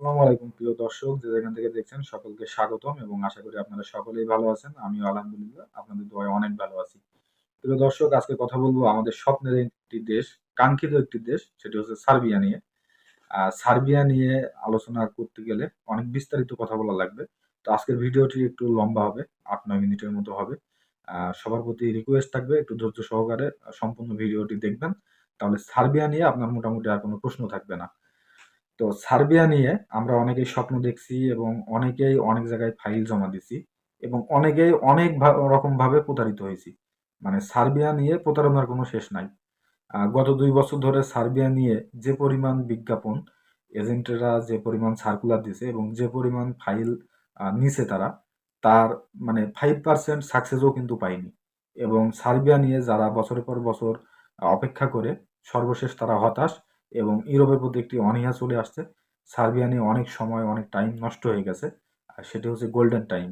আসসালামু আলাইকুম প্রিয় দর্শক, যে যেখান থেকে দেখছেন সকলকে স্বাগতম এবং আশা করি আপনারা সকলেই ভালো আছেন। আমিও আলহামদুলিল্লাহ আপনাদের দোয়ায় অনেক ভালো আছি। প্রিয় দর্শক, আজকে কথা বলব আমাদের স্বপ্নের একটি দেশ, কাঙ্ক্ষিত একটি দেশ, সেটি হচ্ছে সার্বিয়া নিয়ে। সার্বিয়া নিয়ে আলোচনা করতে গেলে অনেক বিস্তারিত কথা বলা লাগবে। তো আজকের ভিডিওটি একটু লম্বা হবে, আট নয় মিনিটের মতো হবে। সবার প্রতি রিকোয়েস্ট থাকবে, একটু ধৈর্য সহকারে সম্পূর্ণ ভিডিওটি দেখবেন। তাহলে সার্বিয়া নিয়ে আপনার মোটামুটি আর কোনো প্রশ্ন থাকবে না। তো সার্বিয়া নিয়ে আমরা অনেকেই স্বপ্ন দেখছি এবং অনেকেই অনেক জায়গায় ফাইল জমা দিছি এবং অনেকেই অনেক ভা- রকম ভাবে প্রতারিত হয়েছি। মানে সার্বিয়া নিয়ে প্রতারণার কোনো শেষ নাই। গত দুই বছর ধরে সার্বিয়া নিয়ে যে পরিমাণ বিজ্ঞাপন, এজেন্টেরা যে পরিমাণ সার্কুলার দিছে এবং যে পরিমাণ ফাইল নিছে তারা, তার মানে ফাইভ পার্সেন্ট সাকসেসও কিন্তু পায়নি এবং সার্বিয়া নিয়ে যারা বছরের পর বছর অপেক্ষা করে সর্বশেষ তারা হতাশ এবং ইউরোপের প্রতি একটি অনীহা চলে আসছে। সার্বিয়া নিয়ে অনেক সময় অনেক টাইম নষ্ট হয়ে গেছে। আর সেটি হচ্ছে গোল্ডেন টাইম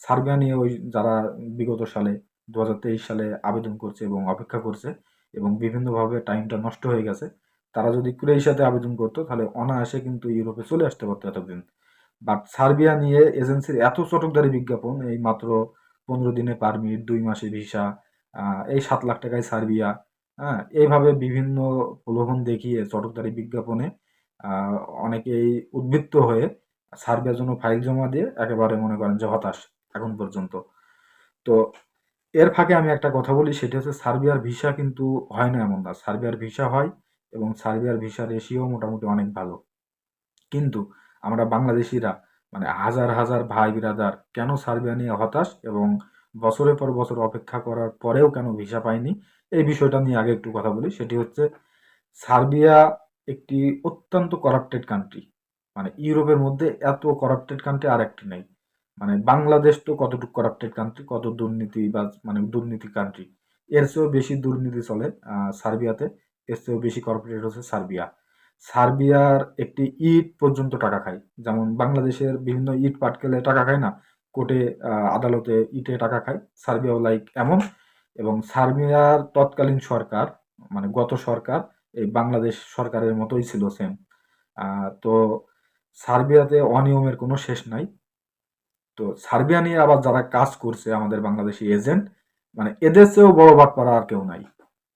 সার্বিয়া নিয়ে ওই যারা বিগত সালে দু হাজার তেইশ সালে আবেদন করছে এবং অপেক্ষা করছে এবং বিভিন্নভাবে টাইমটা নষ্ট হয়ে গেছে, তারা যদি ক্রোয়েশিয়াতে আবেদন করতো, তাহলে অনায়াসে কিন্তু ইউরোপে চলে আসতে পারতো এতদিন। বাট সার্বিয়া নিয়ে এজেন্সির এত চটকদারি বিজ্ঞাপন, এই মাত্র পনেরো দিনে পারমিট দুই মাসে ভিসা এই সাত লাখ টাকায় সার্বিয়া হ্যাঁ এইভাবে বিভিন্ন প্রলোভন দেখিয়ে চটকদারি বিজ্ঞাপনে অনেকেই উদ্বৃত্ত হয়ে সার্বিয়ার জন্য ফাইল জমা দিয়ে একেবারে মনে করেন যে হতাশ এখন পর্যন্ত। তো এর ফাঁকে আমি একটা কথা বলি, সেটা হচ্ছে সার্বিয়ার ভিসা কিন্তু হয় না এমন না সার্বিয়ার ভিসা হয় এবং সার্বিয়ার ভিসা রেশিও মোটামুটি অনেক ভালো। কিন্তু আমরা বাংলাদেশিরা মানে হাজার হাজার ভাই বিরাদার কেন সার্বিয়া নিয়ে হতাশ এবং বছরের পর বছর অপেক্ষা করার পরেও কেন ভিসা পায়নি এই বিষয়টা নিয়ে আগে একটু কথা বলি। সেটি হচ্ছে, সার্বিয়া একটি অত্যন্ত করাপ্টেড কান্ট্রি মানে ইউরোপের মধ্যে এত করাপ্টেড কান্ট্রি আর একটি নেই। মানে বাংলাদেশ তো কতটুকু করাপ্টেড কান্ট্রি কত দুর্নীতি বা মানে দুর্নীতি কান্ট্রি এর চেয়েও বেশি দুর্নীতি চলে সার্বিয়াতে। এর চেয়েও বেশি করাপ্টেড হচ্ছে সার্বিয়া। সার্বিয়ার একটি ইট পর্যন্ত টাকা খায়। যেমন বাংলাদেশের বিভিন্ন ইট পাটকেলে টাকা খায় না? কোর্টে আদালতে ইটে টাকা খায়। সার্বিয়াও লাইক এমন। এবং সার্বিয়ার তৎকালীন সরকার মানে গত সরকার, এই বাংলাদেশ সরকারের মতোই ছিল সেম তো সার্বিয়াতে অনিয়মের কোনো শেষ নাই। তো সার্বিয়া নিয়ে আবার যারা কাজ করছে আমাদের বাংলাদেশি এজেন্ট মানে এদের চেয়েও বড় বাটপাড়া আর কেউ নাই।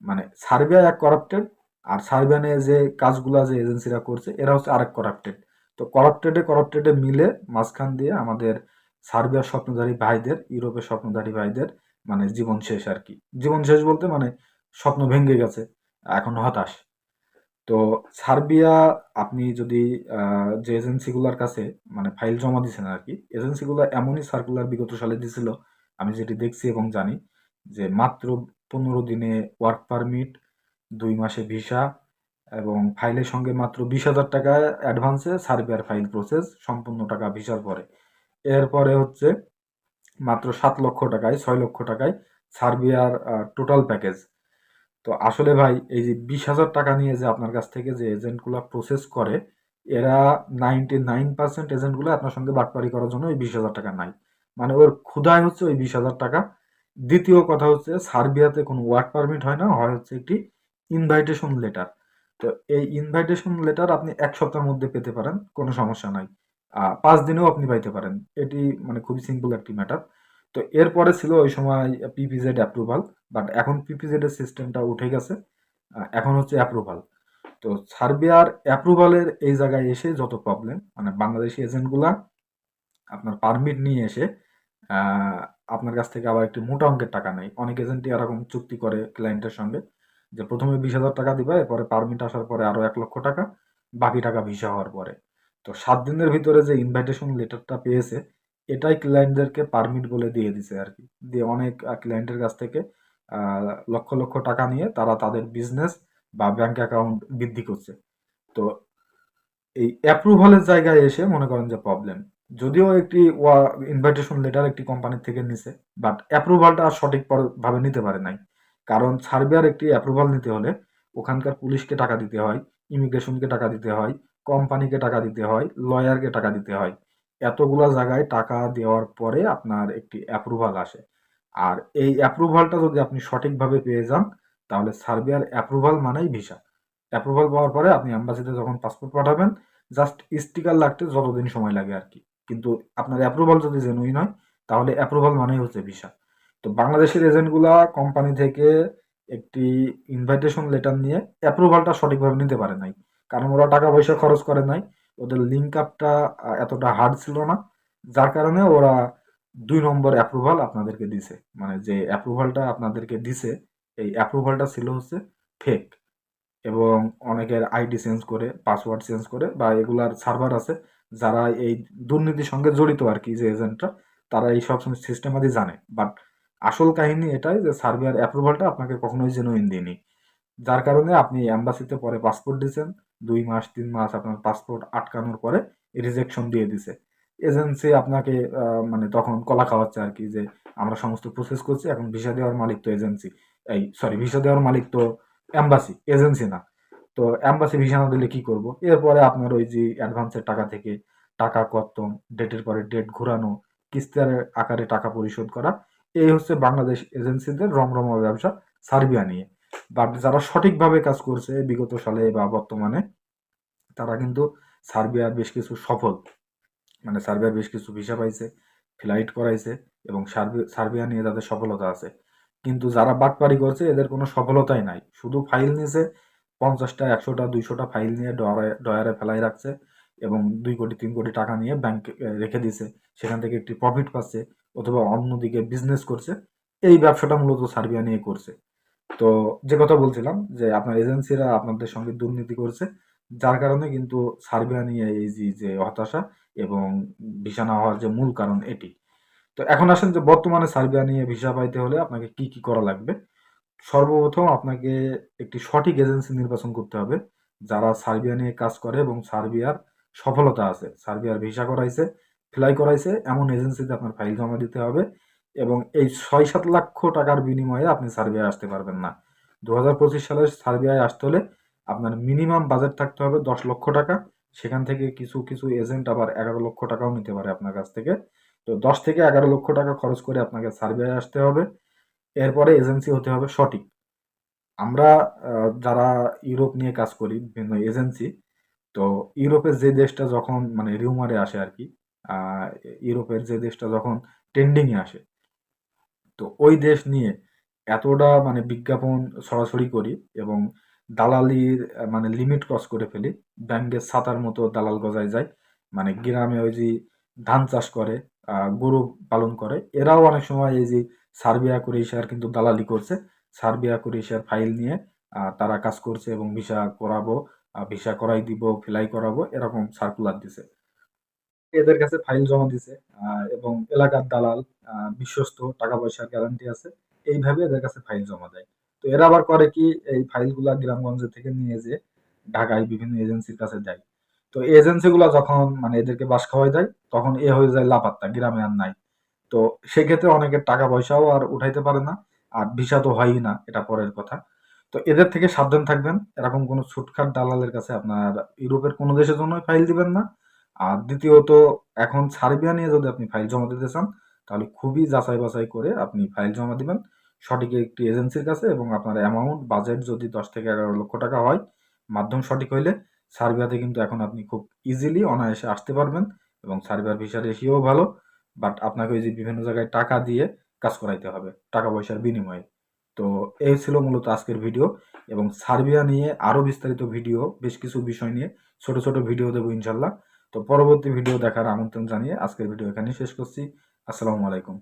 মানে সার্বিয়া এক করাপ্টেড আর সার্বিয়া নিয়ে যে কাজগুলা যে এজেন্সিরা করছে, এরা হচ্ছে আরেক করাপ্টেড তো করাপ্টেডে করাপ্টেডে মিলে মাঝখান দিয়ে আমাদের সার্বিয়ার স্বপ্নধারী ভাইদের, ইউরোপের স্বপ্নধারী ভাইদের মানে জীবন শেষ আর কি। জীবন শেষ বলতে মানে স্বপ্ন ভেঙে গেছে, এখন হতাশ। তো সার্বিয়া, আপনি যদি যে এজেন্সিগুলোর কাছে মানে ফাইল জমা দিয়েছেন আর কি, এজেন্সিগুলো এমনই সার্কুলার বিগত সালে দিছিল, আমি যেটি দেখছি এবং জানি, যে মাত্র পনেরো দিনে ওয়ার্ক পারমিট দুই মাসে ভিসা এবং ফাইলের সঙ্গে মাত্র বিশ হাজার টাকা অ্যাডভান্সে সার্বিয়ার ফাইল প্রসেস সম্পূর্ণ টাকা ভিসার পরে। এরপরে হচ্ছে মাত্র সাত লক্ষ টাকায়, ছয় লক্ষ টাকায় সার্বিয়ার টোটাল প্যাকেজ তো আসলে ভাই, এই যে বিশ হাজার টাকা নিয়ে যে আপনার কাছ থেকে যে এজেন্টগুলো প্রসেস করে, এরা নাইনটি নাইন পার্সেন্ট এজেন্টগুলো আপনার সঙ্গে বাটপারি করার জন্য ওই বিশ হাজার টাকা নাই মানে ওর ক্ষুধায় হচ্ছে ওই বিশ হাজার টাকা। দ্বিতীয় কথা হচ্ছে, সার্বিয়াতে কোনো ওয়ার্ক পারমিট হয় না, হয় হচ্ছে একটি ইনভাইটেশন লেটার তো এই ইনভাইটেশন লেটার আপনি এক সপ্তাহের মধ্যে পেতে পারেন, কোনো সমস্যা নাই। পাঁচ দিনেও আপনি পাইতে পারেন। এটি মানে খুবই সিম্পল একটি ম্যাটার তো এরপরে ছিল ওই সময় পিপিজেড অ্যাপ্রুভাল বাট এখন পিপিজেড এর সিস্টেমটা উঠে গেছে। এখন হচ্ছে অ্যাপ্রুভাল তো সার্বিয়ার অ্যাপ্রুভালের এই জায়গায় এসে যত প্রবলেম মানে বাংলাদেশি এজেন্টগুলা আপনার পারমিট নিয়ে এসে আপনার কাছ থেকে আবার একটি মোটা অঙ্কের টাকা নেয়। অনেক এজেন্টই এরকম চুক্তি করে ক্লায়েন্টের সঙ্গে যে প্রথমে বিশ হাজার টাকা দিবা, এরপরে পারমিট আসার পরে আরও এক লক্ষ টাকা, বাকি টাকা ভিসা হওয়ার পরে। তো সাত দিনের ভিতরে যে ইনভাইটেশন লেটারটা পেয়েছে, এটাই ক্লায়েন্টদেরকে পারমিট বলে দিয়ে দিছে আর কি। দিয়ে অনেক ক্লায়েন্টের কাছ থেকে লক্ষ লক্ষ টাকা নিয়ে তারা তাদের বিজনেস বা ব্যাংক অ্যাকাউন্ট বৃদ্ধি করছে। তো এই অ্যাপ্রুভালের জায়গায় এসে মনে করেন যে প্রবলেম যদিও একটি ওয়া ইনভাইটেশন লেটার একটি কোম্পানির থেকে নিছে বাট অ্যাপ্রুভালটা সঠিক পর- ভাবে নিতে পারে নাই। কারণ সার্বিয়ার একটি অ্যাপ্রুভাল নিতে হলে ওখানকার পুলিশকে টাকা দিতে হয় ইমিগ্রেশনকে টাকা দিতে হয় কোম্পানিকে টাকা দিতে হয় লয়ারকে টাকা দিতে হয়। এতগুলা জায়গায় টাকা দেওয়ার পরে আপনার একটি অ্যাপ্রুভাল আসে। আর এই অ্যাপ্রুভালটা যদি আপনি সঠিকভাবে পেয়ে যান, তাহলে সার্বিয়ার অ্যাপ্রুভাল মানেই ভিসা অ্যাপ্রুভাল পাওয়ার পরে আপনি অ্যাম্বাসিতে যখন পাসপোর্ট পাঠাবেন জাস্ট স্টিকার লাগতে যতদিন সময় লাগে আর কি। কিন্তু আপনার অ্যাপ্রুভাল যদি জেনুইন হয়, তাহলে অ্যাপ্রুভাল মানেই হচ্ছে ভিসা তো বাংলাদেশের এজেন্টগুলা কোম্পানি থেকে একটি ইনভাইটেশন লেটার নিয়ে অ্যাপ্রুভালটা সঠিকভাবে নিতে পারে নাই। কারণ ওরা টাকা পয়সা খরচ করে নাই। ওদের লিঙ্ক আপটা এতটা হার্ড ছিল না। যার কারণে ওরা দুই নম্বর অ্যাপ্রুভাল আপনাদেরকে দিছে। মানে যে অ্যাপ্রুভালটা আপনাদেরকে দিছে, এই অ্যাপ্রুভালটা ছিল হচ্ছে ফেক এবং অনেকের আইডি চেঞ্জ করে পাসওয়ার্ড চেঞ্জ করে বা এগুলার সার্ভার আছে, যারা এই দুর্নীতির সঙ্গে জড়িত আর কি, যে এজেন্টরা তারা এই সব সিস্টেম আদি জানে। বাট আসল কাহিনী এটাই যে সার্বিয়ার অ্যাপ্রুভালটা আপনাকে কখনোই জেনুইন দিইনি যার কারণে আপনি অ্যাম্বাসিতে পরে পাসপোর্ট দিয়েছেন দুই মাস, তিন মাস আপনার পাসপোর্ট আটকানোর পরে রিজেকশন দিয়ে দিছে। এজেন্সি আপনাকে মানে তখন কলা খাওয়াচ্ছে আর কি যে আমরা সমস্ত প্রসেস করছি, এখন ভিসা দেওয়ার মালিক তো এজেন্সি এই সরি ভিসা দেওয়ার মালিক তো অ্যাম্বাসি এজেন্সি না। তো অ্যাম্বাসি ভিসা না দিলে কী করব? এরপরে আপনার ওই যে অ্যাডভান্সের টাকা থেকে টাকা কর্তন ডেটের পরে ডেট ঘোরানো, কিস্তির আকারে টাকা পরিশোধ করা, এই হচ্ছে বাংলাদেশ এজেন্সিদের রমরমা ব্যবসা সার্বিয়া নিয়ে। যারা সঠিকভাবে কাজ করছে বিগত সালে বা বর্তমানে, তারা কিন্তু সার্বিয়ার বেশ কিছু সফল। মানে সার্বিয়ার বেশ কিছু ভিসা পাইছে, ফ্লাইট করাইছে এবং সার্বিয়া নিয়ে তাদের সফলতা আছে। কিন্তু যারা বাটপারি করছে, এদের কোনো সফলতাই নাই। শুধু ফাইল নিয়েছে পঞ্চাশটা, একশোটা, দুইশোটা ফাইল নিয়ে ডয়ারে ডয়ারে ফেলাই রাখছে এবং দুই কোটি, তিন কোটি টাকা নিয়ে ব্যাংকে রেখে দিছে। সেখান থেকে একটি প্রফিট পাচ্ছে অথবা অন্যদিকে বিজনেস করছে। এই ব্যবসাটা মূলত সার্বিয়া নিয়ে করছে। তো যে কথা বলছিলাম যে আপনার এজেন্সিরা আপনাদের সঙ্গে দুর্নীতি করছে, যার কারণে কিন্তু সার্বিয়া নিয়ে এই যে হতাশা এবং ভিসা না হওয়ার যে মূল কারণ এটি। তো এখন আসেন যে বর্তমানে সার্বিয়া নিয়ে ভিসা পাইতে হলে আপনাকে কি কি করা লাগবে? সর্বপ্রথম আপনাকে একটি সঠিক এজেন্সি নির্বাচন করতে হবে, যারা সার্বিয়া নিয়ে কাজ করে এবং সার্বিয়ার সফলতা আছে। সার্বিয়ার ভিসা করাইছে, ফ্লাই করাইছে, এমন এজেন্সিতে আপনার ফাইল জমা দিতে হবে। এবং এই ছয় সাত লক্ষ টাকার বিনিময়ে আপনি সার্বিয়ায় আসতে পারবেন না। দু হাজার পঁচিশ সালে সার্বিয়ায় আসতে হলে আপনার মিনিমাম বাজেট থাকতে হবে দশ লক্ষ টাকা। সেখান থেকে কিছু কিছু এজেন্ট আবার এগারো লক্ষ টাকাও নিতে পারে আপনার কাছ থেকে। তো দশ থেকে এগারো লক্ষ টাকা খরচ করে আপনাকে সার্ভে আসতে হবে। এরপরে এজেন্সি হতে হবে সঠিক। আমরা যারা ইউরোপ নিয়ে কাজ করি, বিভিন্ন এজেন্সি তো ইউরোপের যে দেশটা যখন মানে রিউমারে আসে আর কি ইউরোপের যে দেশটা যখন ট্রেন্ডিংয়ে আসে তো ওই দেশ নিয়ে এতটা মানে বিজ্ঞাপন সরাসরি করি এবং দালালির মানে লিমিট ক্রস করে ফেলি। ব্যাংকের ছাতার মতো দালাল গজায় যায়। মানে গ্রামে ওই যে ধান চাষ করে গরু পালন করে। এরাও অনেক সময় এই যে সার্বিয়া ক্রোয়েশিয়ার কিন্তু দালালি করছে। সার্বিয়া ক্রোয়েশিয়ার ফাইল নিয়ে তারা কাজ করছে এবং ভিসা করাবো ভিসা করাই দিব, ফিলাই করাবো, এরকম সার্কুলার দিছে। এদের কাছে ফাইল জমা দিছে এবং এলাকার দালাল বিশ্বস্ত টাকা পয়সার গ্যারান্টি আছে, এইভাবে এদের কাছে ফাইল জমা দেয়। তো এরা আবার করে কি, এই ফাইলগুলা গ্রামগঞ্জ থেকে নিয়ে যে ঢাকায় বিভিন্ন এজেন্সির কাছে দেয়। তো এজেন্সিগুলো যখন মানে এদেরকে বাস খাওয়াই দেয়, তখন এ হয়ে যায় লাপাত্তা, গ্রামে আর নাই। তো সেক্ষেত্রে অনেকের টাকা পয়সাও আর উঠাইতে পারে না, আর ভিসা তো হয়ই না, এটা পরের কথা। তো এদের থেকে সাবধান থাকবেন, এরকম কোনো ছুটখাট দালালের কাছে আপনার ইউরোপের কোনো দেশের জন্য ফাইল দিবেন না আর দ্বিতীয়ত, এখন সার্বিয়া নিয়ে যদি আপনি ফাইল জমা দিতে চান, তাহলে খুবই যাচাই বাছাই করে আপনি ফাইল জমা দিবেন। সঠিক একটি এজেন্সির কাছে এবং আপনার অ্যামাউন্ট বাজেট যদি দশ থেকে এগারো লক্ষ টাকা হয়, মাধ্যম সঠিক হইলে সার্বিয়াতে কিন্তু এখন আপনি খুব ইজিলি অনায়াসে আসতে পারবেন এবং সার্বিয়ার ভিসা রেশিও ভালো। বাট আপনাকে ওই যে বিভিন্ন জায়গায় টাকা দিয়ে কাজ করাইতে হবে, টাকা পয়সার বিনিময়ে। তো এই ছিল মূলত আজকের ভিডিও এবং সার্বিয়া নিয়ে আরও বিস্তারিত ভিডিও বেশ কিছু বিষয় নিয়ে ছোট ছোট ভিডিও দেবো ইনশাল্লাহ। তো পরবর্তী ভিডিও দেখার আমন্ত্রণ জানিয়ে আজকের ভিডিও এখানেই শেষ করছি। আসসালামু আলাইকুম।